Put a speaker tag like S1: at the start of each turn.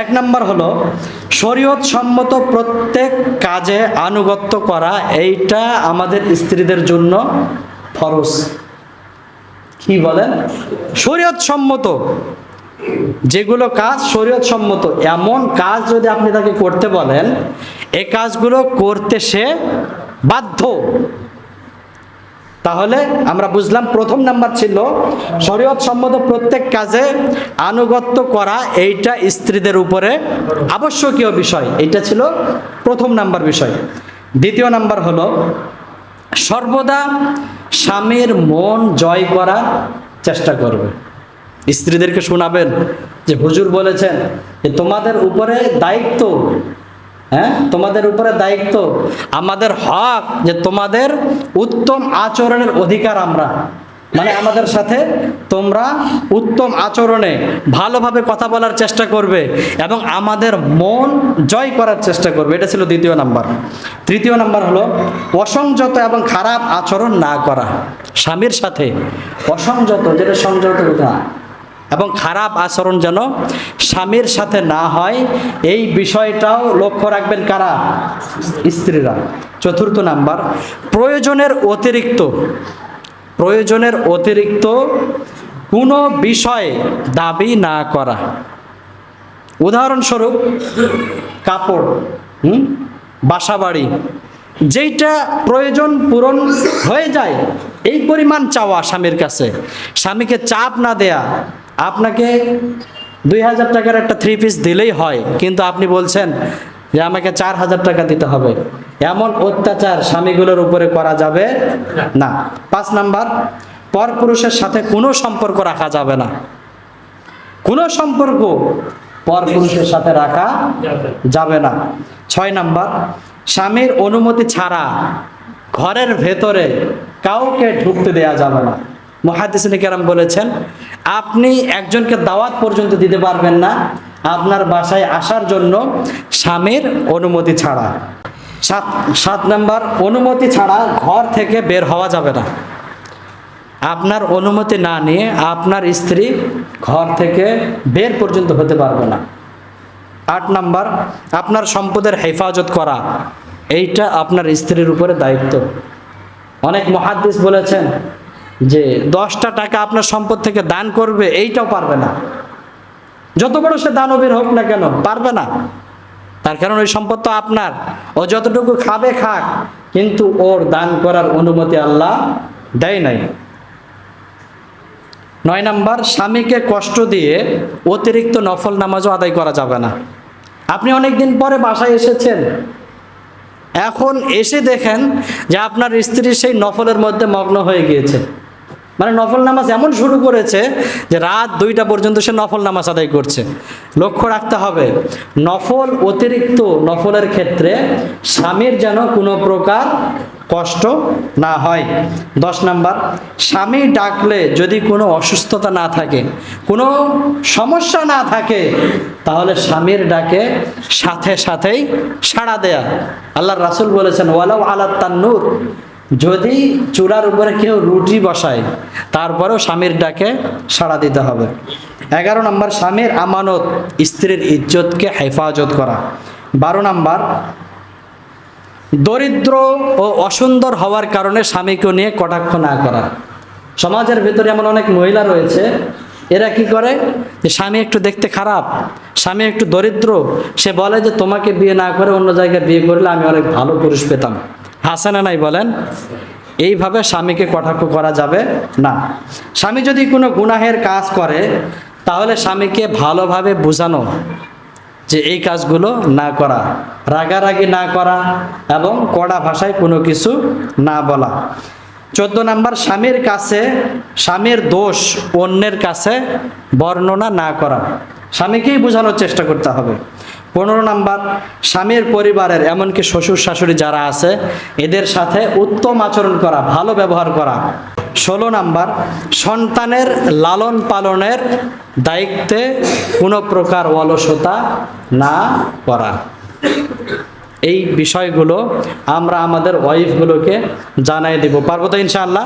S1: এক নম্বর হলো, শরীয়ত সম্মত প্রত্যেক কাজে আনুগত্য করা এইটা আমাদের স্ত্রীদের জন্য ফরজ। কি বলেন? শরীয়ত সম্মত। যেগুলো কাজ শরীয়ত সম্মত। এমন কাজ যদি আপনি তাকে করতে বলেন এই কাজগুলো করতে সে বাধ্য। তাহলে আমরা বুঝলাম প্রথম নাম্বার ছিল শরীয়ত সম্মত প্রত্যেক কাজে আনুগত্য করা এইটা স্ত্রীদের উপরে আবশ্যকীয় বিষয়। এইটা ছিল প্রথম নাম্বার বিষয়। দ্বিতীয় নাম্বার হলো সর্বদা স্বামীর মন জয় করার চেষ্টা করবে। স্ত্রীদেরকে শোনাবেন যে হুজুর বলেছেন যে তোমাদের উপরে দায়িত্ব হ্যাঁ? তোমাদের উপরে দায়িত্ব। আমাদের হক যে তোমাদের উত্তম আচরণের অধিকার আমরা। মানে আমাদের সাথে তোমরা উত্তম আচরণে ভালোভাবে কথা বলার চেষ্টা করবে এবং আমাদের মন জয় করার চেষ্টা করবে। এটা ছিল দ্বিতীয় নাম্বার। তৃতীয় নাম্বার হলো অসংযত এবং খারাপ আচরণ না করা। স্বামীর সাথে অসংযত, যেটা সংযত কথা। এবং খারাপ আচরণ যেন স্বামীর সাথে না হয়, এই বিষয়টাও লক্ষ্য রাখবেন কারা? স্ত্রীরা। চতুর্থ নাম্বার, প্রয়োজনের অতিরিক্ত প্রয়োজনের অতিরিক্ত কোনো বিষয়ে দাবি না করা। উদাহরণস্বরূপ, কাপড়, হুম? বাসা বাড়ি যেইটা প্রয়োজন পূরণ হয়ে যায়, এই পরিমাণ চাওয়া স্বামীর কাছে। স্বামীকে চাপ না দেয়া আপনাকে দুই হাজার টাকার একটা থ্রি পিস দিলেই হয়, কিন্তু আপনি বলছেন যে আমাকে চার হাজার টাকা দিতে হবে। এমন অত্যাচার স্বামীগুলোর উপরে করা যাবে না। পাঁচ নাম্বার, পরপুরুষের সাথে কোনো সম্পর্ক রাখা যাবে না। কোনো সম্পর্ক পরপুরুষের সাথে রাখা যাবে না। ছয় নাম্বার, স্বামীর অনুমতি ছাড়া ঘরের ভেতরে কাউকে ঢুকতে দেয়া যাবে না। মহাদিসিন কেরাম বলেছেন, আপনি একজনকে দাওয়াত পর্যন্ত দিতে পারবেন না, আপনার বাসায় আসার জন্য স্বামীর অনুমতি ছাড়া। সাত সাত নাম্বার, অনুমতি ছাড়া ঘর থেকে বের হওয়া যাবে না। আপনার অনুমতি না নিয়ে আপনার স্ত্রী ঘর থেকে বের পর্যন্ত হতে পারবে না। আট নাম্বার, আপনার সম্পদের হেফাজত করা, এইটা আপনার স্ত্রীর উপরে দায়িত্ব। অনেক মহাদ্দিস বলেছেন যে দশটা টাকা আপনার সম্পদ থেকে দান করবে, এইটাও পারবে না। যত বড় সে দানবীর হোক না কেন, পারবে না। তার কারণ ওই সম্পদ তো আপনার। ও যতটুকু খাবে, খাক, কিন্তু ওর দান করার অনুমতি আল্লাহ দেয় নাই। নয় নাম্বার, স্বামীকে কষ্ট দিয়ে অতিরিক্ত নফল নামাজও আদায় করা যাবে না। আপনি অনেক দিন পরে বাসায় এসেছেন। এখন এসে দেখেন যে আপনার স্ত্রী সেই নফলের মধ্যে মগ্ন হয়ে গিয়েছে। মানে নফল নামাজ এমন শুরু করেছে যে রাত দুইটা পর্যন্ত সে নফল নামাজ আদায় করছে। লক্ষ্য রাখতে হবে, নফল অতিরিক্ত নফলের ক্ষেত্রে স্বামীর যেন কোনো প্রকার কষ্ট না হয়। দশ নাম্বার, স্বামী ডাকলে যদি কোনো অসুস্থতা না থাকে, কোনো সমস্যা না থাকে, তাহলে স্বামীর ডাকে সাথে সাথেই সাড়া দেয়া। আল্লাহ রাসুল বলেছেন, ওয়ালাউ আলা তান্নুর যদি চুলার উপরে কেউ রুটি বসায়, তারপরেও স্বামীর ডাকে সাড়া দিতে হবে। এগারো নম্বর, স্বামীর আমানত, স্ত্রীর ইজ্জতকে হেফাজত করা। বারো নম্বর, দরিদ্র ও অসুন্দর হওয়ার কারণে স্বামীকে নিয়ে কটাক্ষ না করা। সমাজের ভিতরে এমন অনেক মহিলা রয়েছে, এরা কি করে? যে স্বামী একটু দেখতে খারাপ, স্বামী একটু দরিদ্র, সে বলে যে তোমাকে বিয়ে না করে অন্য জায়গায় বিয়ে করলে আমি অনেক ভালো পুরুষ পেতাম। হাসে না নাই বলেন, এইভাবে স্বামীকে কটাক্ষ করা যাবে না। স্বামী যদি কোনো গুনাহের কাজ করে, তাহলে স্বামীকে ভালোভাবে বোঝানো যে এই কাজগুলো না করা, রাগারাগি না করা এবং কড়া ভাষায় কোনো কিছু না বলা। চোদ্দ নাম্বার, স্বামীর কাছে, স্বামীর দোষ অন্যের কাছে বর্ণনা না করা। স্বামীকেই বোঝানোর চেষ্টা করতে হবে। পনেরো নাম্বার, স্বামীর পরিবারের, এমনকি শ্বশুর শাশুড়ি যারা আছে, এদের সাথে উত্তম আচরণ করা, ভালো ব্যবহার করা। ষোলো নাম্বার, সন্তানের লালন পালনের দায়িত্বে কোনো প্রকার অলসতা না করা। এই বিষয়গুলো আমরা আমাদের ওয়াইফগুলোকে জানাই দেব। পারব তো ইনশাআল্লাহ?